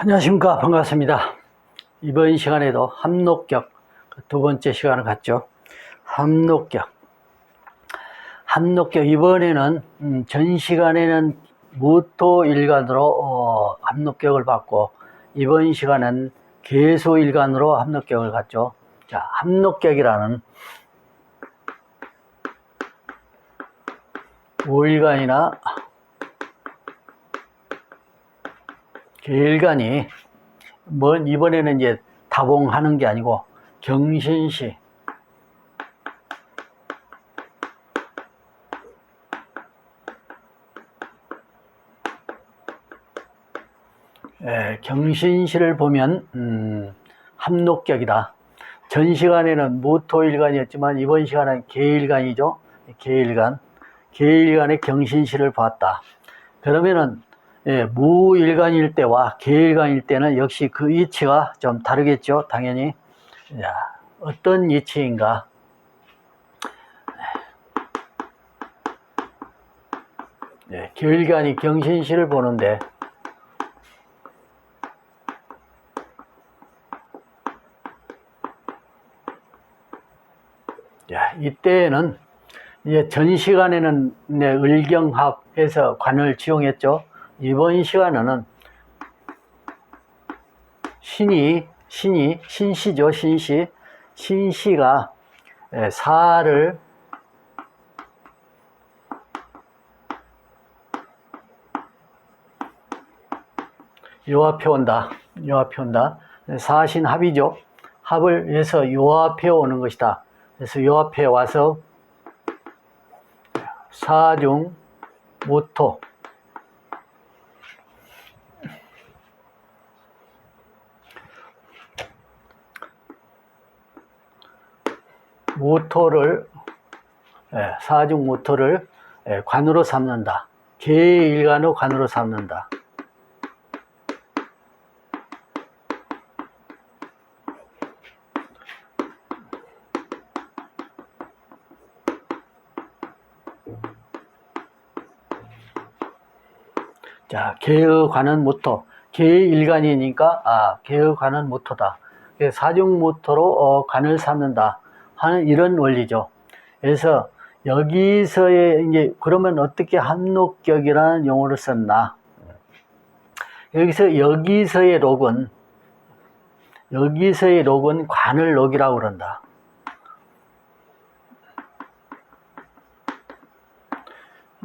안녕하십니까. 반갑습니다. 이번 시간에도 함록격 그두 번째 시간을 갖죠. 함록격 함록격 이번에는 음, 전 시간에는 무토 일간으로 어, 함록격을 받고 이번 시간은 계소 일간으로 함록격을 갖죠. 자 함록격이라는 오일간이나 계일간이 뭔 이번에는 이제 다봉하는 게 아니고 경신시 에, 경신시를 보면 음, 합록격이다. 전 시간에는 무토일간이었지만 이번 시간은 계일간이죠. 계일간, 계일간의 경신시를 보았다. 그러면은 예, 무일간일 때와 계일간일 때는 역시 그 이치가 좀 다르겠죠. 당연히. 자, 어떤 이치인가? 예, 계일간이 경신시를 보는데 야, 이때는 이제 전 시간에는 네, 을경합해서 관을 지용했죠. 이번 시간에는 신이 신이 신시죠 신시. 신시가 예, 사를 요합해 온다. 요합해 온다. 사신 합이죠. 합을 해서 요합해 오는 것이다. 그래서 요합해 와서 사중 모토 모토를 예, 사중 모토를 예, 관으로 삼는다. 계일간의 관으로 삼는다. 자, 개의 관은 모토. 개의 일간이니까, 아, 개의 관은 모토다. 그래서 사중 모토로 어, 관을 삼는다. 하는 이런 원리죠. 그래서 여기서의 이제 그러면 어떻게 함록격이라는 용어를 썼나? 여기서 여기서의 록은 여기서의 록은 관을 록이라고 그런다.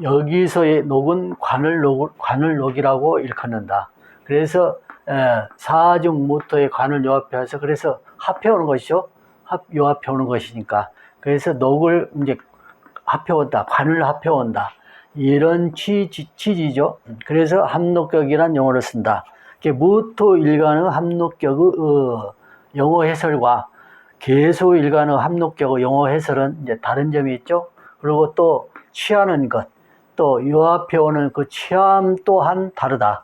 여기서의 녹은 관을 녹, 관을 녹이라고 일컫는다. 그래서 에, 사중 무토의 관을 요합해서 그래서 합해오는 것이죠. 합, 요합해오는 것이니까. 그래서 녹을 이제 합해온다. 관을 합해온다. 이런 취지, 취지죠. 그래서 함록격이란 용어를 쓴다. 무토 일간의 함록격의 어, 영어 해설과 계소 일간의 함록격의 영어 해설은 이제 다른 점이 있죠. 그리고 또 취하는 것, 또 요합해오는 그 취함 또한 다르다.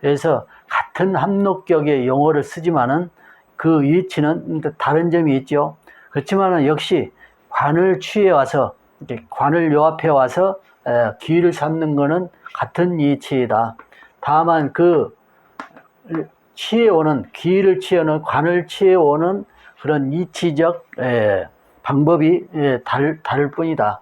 그래서 같은 함록격의 용어를 쓰지만은 그 위치는 다른 점이 있죠. 그렇지만은 역시 관을 취해 와서 관을 요합해 와서 기를 삼는 것은 같은 이치이다. 다만 그 취해 오는 기를 취해 오는 관을 취해 오는 그런 이치적 방법이 다를, 뿐이다.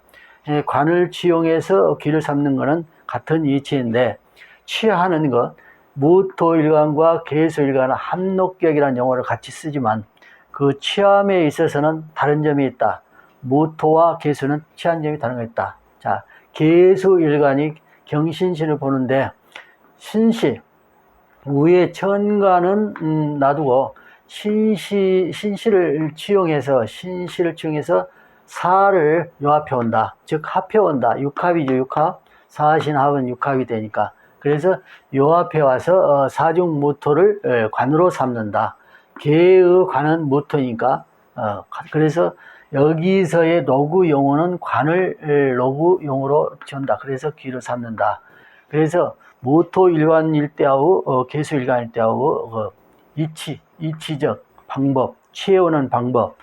관을 취용해서 기를 삼는 것은 같은 이치인데 취하는 것 무토일간과 계수일간은 함록격이라는 용어를 같이 쓰지만 그 취함에 있어서는 다른 점이 있다. 무토와 계수는 취한 점이 다른 거 있다. 자, 계수일간이 경신신을 보는데 신시 위에 천간은 음, 놔두고 신시 신시를 취용해서 신시를 취용해서 사를 요합해 온다. 즉 합해 온다. 육합이죠, 육합. 사신합은 육합이 되니까. 그래서 요합해 와서 어, 사중 무토를 관으로 삼는다. 개의 관은 무토니까. 어, 그래서 여기서의 로그 용어는 관을 로그 용어로 지운다. 그래서 귀를 삼는다. 그래서 무토 일관일 때하고 어, 개수 일관일 때하고 어, 이치, 이치적 방법, 취해오는 방법,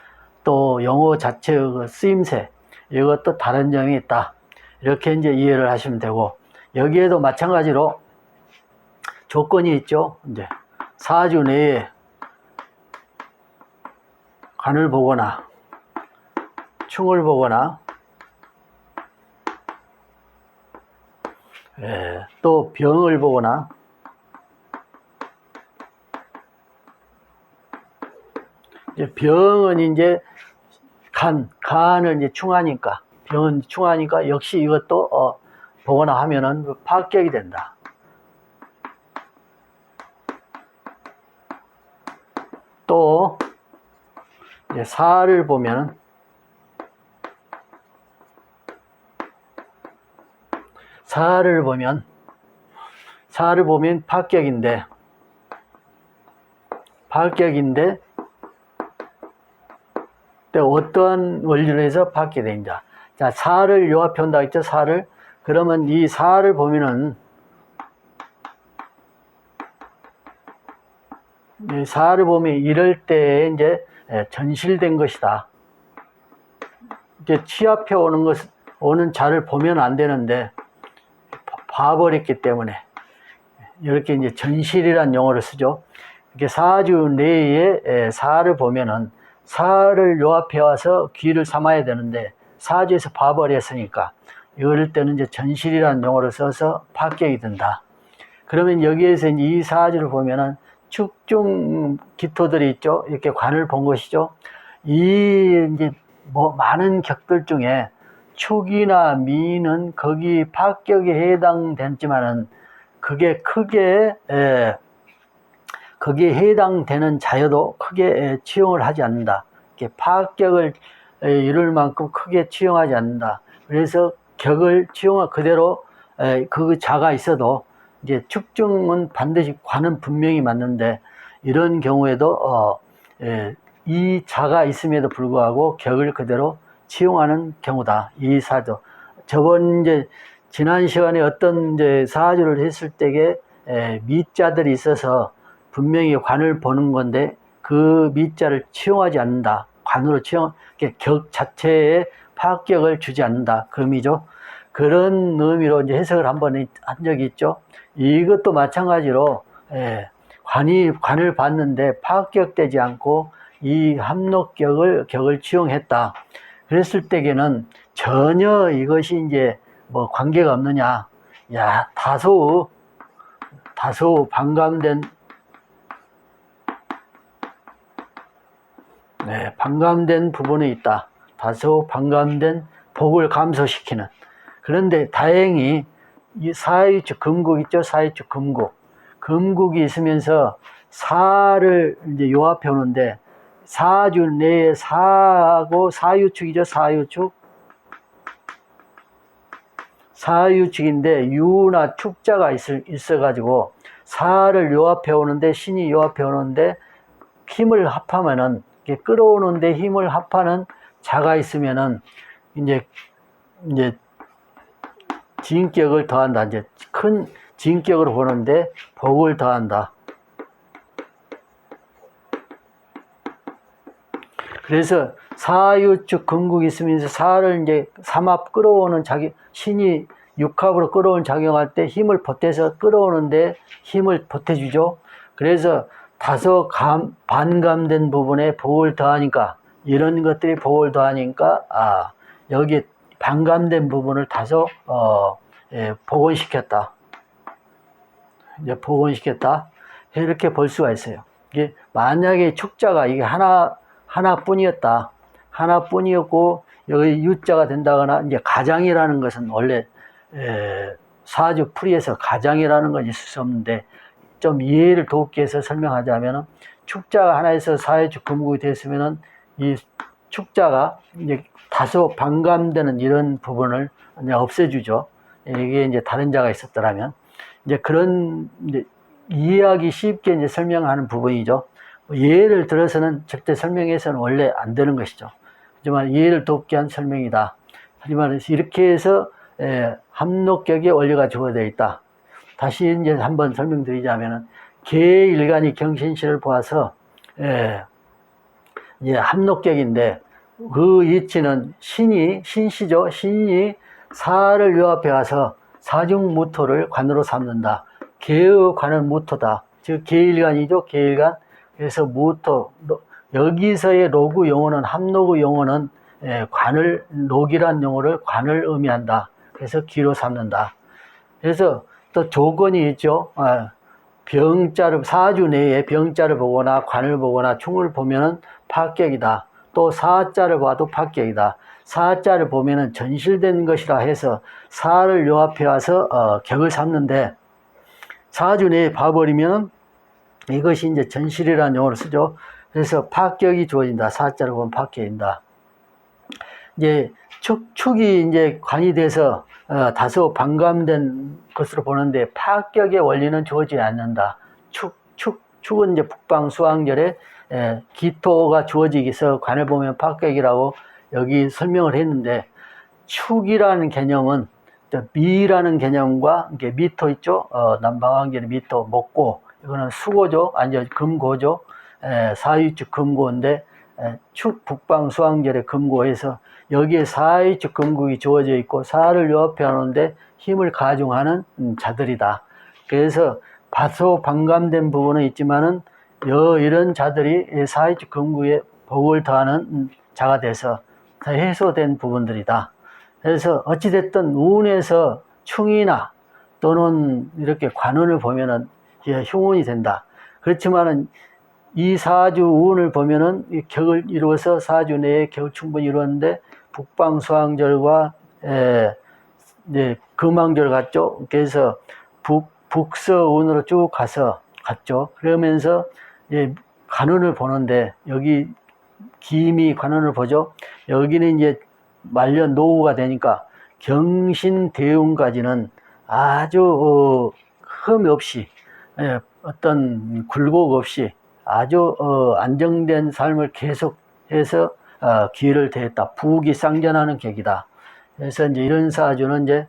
또 영어 자체의 그 쓰임새 이것도 다른 점이 있다. 이렇게 이제 이해를 하시면 되고 여기에도 마찬가지로 조건이 있죠. 이제 사주 내에 관을 보거나 충을 보거나 예, 또 병을 보거나 이제 병은 이제 간, 간을 이제 충하니까 병은 충하니까 역시 이것도 어, 보거나 하면은 파격이 된다. 또 사를 보면 사를 보면 사를 보면 파격인데 파격인데 또 어떠한 원리로 해서 받게 됩니다. 자, 사를 요합해온다 했죠, 사를. 그러면 이 사를 보면은, 이 사를 보면 이럴 때 이제 예, 전실된 것이다. 이제 취합해 오는 것, 오는 자를 보면 안 되는데, 봐- 봐버렸기 때문에, 이렇게 이제 전실이란 용어를 쓰죠. 이렇게 사주 내에 에, 사를 보면은 사를 요합해 와서 귀를 삼아야 되는데 사주에서 봐버렸으니까 이럴 때는 이제 전실이라는 용어를 써서 파격이 된다. 그러면 여기에서 이 사주를 보면은 축중 기토들이 있죠. 이렇게 관을 본 것이죠. 이 이제 뭐 많은 격들 중에 축이나 미는 거기 파격에 해당되지만은 그게 크게 에, 거기에 해당되는 자여도 크게 에, 치용을 하지 않는다. 이렇게 파격을 에, 이룰 만큼 크게 치용하지 않는다. 그래서 격을 치용한 그대로 에, 그 자가 있어도 이제 축중은 반드시 관은 분명히 맞는데 이런 경우에도 어, 에, 이 자가 있음에도 불구하고 격을 그대로 치용하는 경우다. 이 사조. 저번 이제 지난 시간에 어떤 이제 사주를 했을 때에 에, 미자들이 있어서 분명히 관을 보는 건데 그 미자를 치용하지 않는다. 관으로 치용, 격 자체에 파격을 주지 않는다. 그 의미죠. 그런 의미로 이제 해석을 한 번 한 적이 있죠. 이것도 마찬가지로 예, 관이 관을 봤는데 파격되지 않고 이 합록격을 격을 치용했다. 그랬을 때에는 전혀 이것이 이제 뭐 관계가 없느냐. 야 다소 다소 반감된 네, 반감된 부분이 있다. 다소 반감된 복을 감소시키는. 그런데 다행히 이 사유축 금국 있죠? 사유축 금국. 금국이 있으면서 사를 이제 요합해 오는데 사주 내에 사하고 사유축이죠? 사유축. 사유축인데 유나 축자가 있을, 있어가지고 사를 요합해 오는데 신이 요합해 오는데 힘을 합하면은 끌어오는데 힘을 합하는 자가 있으면은 이제 이제 진격을 더한다. 이제 큰 진격을 보는데 복을 더한다. 그래서 사유축 근국이 있으면서 사를 이제 삼합 끌어오는 자기 신이 육합으로 끌어오는 작용할 때 힘을 보태서 끌어오는데 힘을 보태주죠. 그래서 다소 감, 반감된 부분에 복을 더하니까 이런 것들이 복을 더하니까 아 여기 반감된 부분을 다소 어, 예, 복원시켰다. 이제 복원시켰다. 이렇게 볼 수가 있어요. 이게 만약에 축자가 이게 하나 하나뿐이었다. 하나뿐이었고 여기 유자가 된다거나 이제 가장이라는 것은 원래 에, 사주 풀이에서 가장이라는 건 있을 수 없는데 좀 이해를 돕기 위해서 설명하자면은 축자가 하나에서 사회주 금국이 됐으면은 이 축자가 이제 다소 반감되는 이런 부분을 이제 없애주죠. 이게 이제 다른 자가 있었더라면 이제 그런 이제 이해하기 쉽게 이제 설명하는 부분이죠. 뭐 예를 들어서는 절대 설명해서는 원래 안 되는 것이죠. 하지만 이해를 돕기 위한 설명이다. 하지만 이렇게 해서 에, 합록격의 원리가 주어져 있다. 다시 이제 한번 설명드리자면은 개일간이 경신시를 보아서 예, 이제 합록격인데 그 이치는 신이 신시죠. 신이 사를 요합해 와서 사중무토를 관으로 삼는다. 개의 관은 무토다. 즉 계일간이죠. 계일간. 그래서 무토 로- 여기서의 로그 용어는 함로그 용어는 예, 관을 녹이란 용어를 관을 의미한다. 그래서 기로 삼는다. 그래서 또 조건이 있죠. 아, 병자를 사주 내에 병자를 보거나 관을 보거나 충을 보면은 파격이다. 또 사자를 봐도 파격이다. 사자를 보면은 전실된 것이라 해서 사를 요합해 와서 어, 격을 삼는데 사주 내에 봐버리면은 이것이 이제 전실이라는 용어를 쓰죠. 그래서 파격이 주어진다. 사자를 보면 파격인다. 이제 축, 축이 이제 관이 돼서 어, 다소 반감된 것으로 보는데 파격의 원리는 주어지지 않는다. 축, 축, 축은 이제 북방 수왕절에 에, 기토가 주어지기서 관을 보면 파격이라고 여기 설명을 했는데 축이라는 개념은 저 미라는 개념과 이게 미토 있죠. 어, 남방왕절에 미토 먹고 이거는 수고죠. 아니 금고죠. 에, 사유축 금고인데 에, 축 북방 수왕절에 금고에서 여기에 사이축 금국이 주어져 있고 사를 요합해 하는데 힘을 가중하는 음, 자들이다. 그래서 다소 반감된 부분은 있지만은 여 이런 자들이 사이축 금국에 복을 더하는 음, 자가 돼서 다 해소된 부분들이다. 그래서 어찌됐든 운에서 충이나 또는 이렇게 관운을 보면은 흉운이 된다. 그렇지만은 이 사주 운을 보면은 이 격을 이루어서 사주 내에 격을 충분히 이루었는데 북방수왕절과 에, 이제 금왕절 같죠. 그래서 북 북서 운으로 쭉 가서 갔죠. 그러면서 이제 관운을 보는데 여기 기미 관운을 보죠. 여기는 이제 말년 노후가 되니까 경신 대운까지는 아주 어, 흠 없이 예, 어떤 굴곡 없이 아주 어, 안정된 삶을 계속해서 어, 기회를 대했다. 부귀 쌍전하는 격이다. 그래서 이제 이런 사주는 이제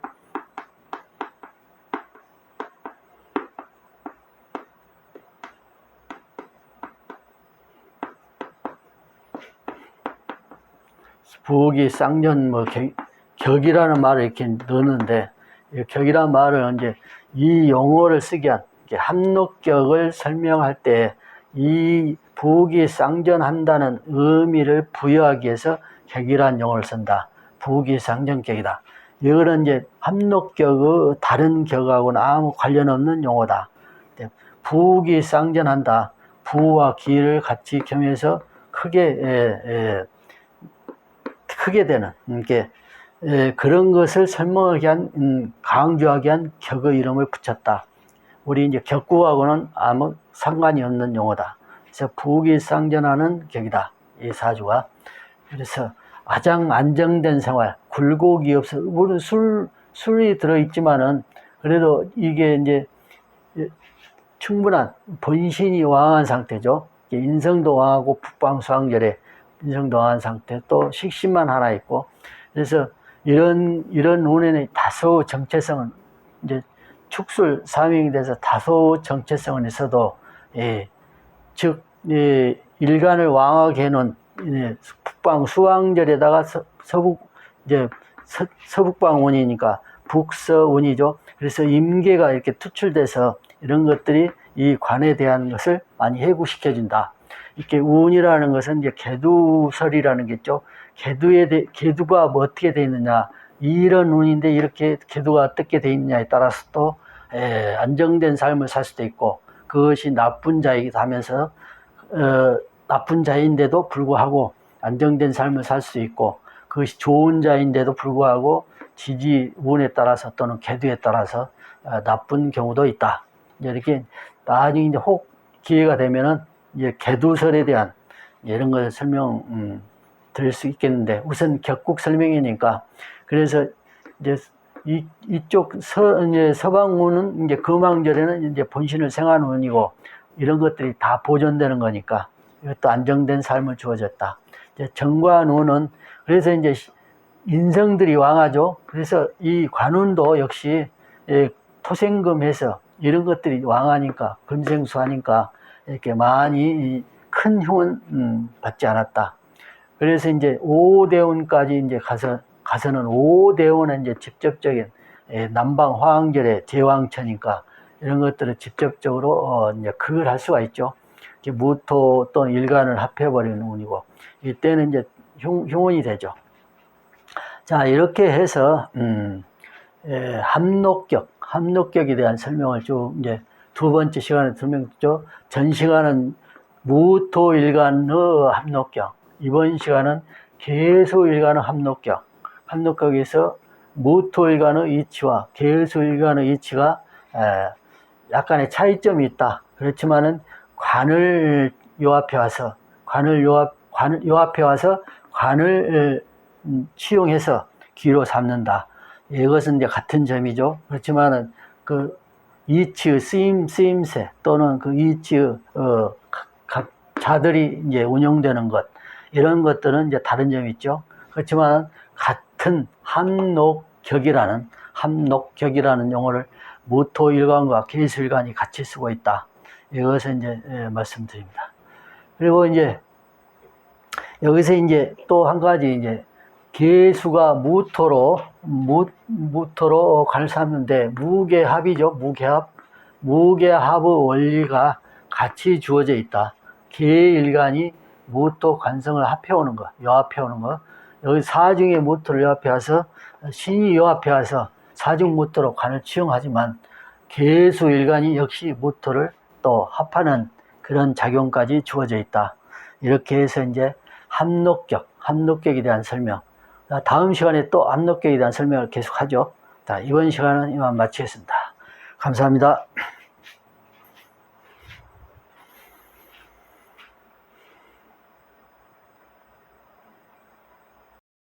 부귀 쌍전 뭐 격, 격이라는 말을 이렇게 넣는데 이 격이라는 말을 이제 이 용어를 위한 이렇게 합록격을 설명할 때 이 부귀 쌍전한다는 의미를 부여하기 위해서 격이라는 용어를 쓴다. 부귀 쌍전격이다. 이거는 이제 합록격의 다른 격하고는 아무 관련 없는 용어다. 부귀 쌍전한다. 부와 기를 같이 겸해서 크게 에, 에, 크게 되는 이게 에, 그런 것을 설명하기 위한 음, 강조하기 위한 격의 이름을 붙였다. 우리 이제 격구하고는 아무 상관이 없는 용어다. 그래서 부귀상전하는 격이다. 이 사주가. 그래서 가장 안정된 생활, 굴곡이 없어. 물론 술 술이 들어 있지만은 그래도 이게 이제 충분한 본신이 왕한 상태죠. 인성도 왕하고 북방수왕절에 인성도 왕한 상태, 또 식신만 하나 있고, 그래서 이런 이런 운에는 다소 정체성은 이제 축술 사명이 돼서 다소 정체성은 있어도, 예, 즉 예, 일간을 왕하게 해놓은 예, 북방 수왕절에다가 서, 서북 이제 서, 서북방 운이니까 북서운이죠. 그래서 임계가 이렇게 투출돼서 이런 것들이 이 관에 대한 것을 많이 해구시켜준다. 이렇게 운이라는 것은 이제 개두설이라는 게 있죠. 개두에 대, 개두가 뭐 어떻게 돼 있느냐. 이런 운인데 이렇게 개두가 어떻게 돼 있느냐에 따라서 또 에, 안정된 삶을 살 수도 있고 그것이 나쁜 자이기도 하면서 어, 나쁜 자인데도 불구하고 안정된 삶을 살 수 있고 그것이 좋은 자인데도 불구하고 지지 운에 따라서 또는 개두에 따라서 어, 나쁜 경우도 있다. 이렇게 나중에 이제 혹 기회가 되면은 이제 개두설에 대한 이런 걸 설명 음, 드릴 수 있겠는데 우선 격국 설명이니까 그래서 이제 이, 이쪽 서, 이제 서방운은 이제 금왕절에는 이제 본신을 생하는 운이고 이런 것들이 다 보존되는 거니까 이것도 안정된 삶을 주어졌다. 이제 정관운은 그래서 이제 인성들이 왕하죠. 그래서 이 관운도 역시 예, 토생금해서 이런 것들이 왕하니까 금생수하니까 이렇게 많이 큰 흉은 음, 받지 않았다. 그래서 이제 오대운까지 이제 가서 가서는 오대운은 이제 직접적인 예, 남방 화왕절의 제왕처니까 이런 것들을 직접적으로 어, 이제 그걸 할 수가 있죠. 무토 또는 일간을 합해버리는 운이고 이때는 이제 흉, 흉운이 되죠. 자 이렇게 해서 음, 에, 합록격, 합록격에 대한 설명을 쭉 이제 두 번째 시간에 설명했죠. 전 시간은 무토 일간의 합록격, 이번 시간은 개수일간의 합록격, 합록격에서 무토일간의 이치와 개수일간의 이치가 에, 약간의 차이점이 있다. 그렇지만은 관을 요합해 와서 관을 요합 관을 요합해 와서 관을 음, 치용해서 기로 삼는다. 이것은 이제 같은 점이죠. 그렇지만은 그 이치의 쓰임 쓰임새 또는 그 이치의 어, 각, 각 자들이 이제 운영되는 것 이런 것들은 이제 다른 점이 있죠. 그렇지만 같은 함록격이라는 함록격이라는 용어를 무토일간과 개수일간이 같이 쓰고 있다. 이것을 이제 예, 말씀드립니다. 그리고 이제 여기서 이제 또 한 가지 이제 개수가 무토로 무, 무토로 관을 삼는데 무게합이죠 무게합 무게합의 원리가 같이 주어져 있다 개일간이 무토 관성을 합해오는 거 요합해오는 거 여기 사중의 무토를 요합해 와서 신이 요합해 와서 사중 무토로 관을 치용하지만 개수 일간이 역시 무토를 또 합하는 그런 작용까지 주어져 있다 이렇게 해서 이제 합록격 합록격에 대한 설명 자, 다음 시간에 또 압록격에 대한 설명을 계속하죠. 자, 이번 시간은 이만 마치겠습니다. 감사합니다.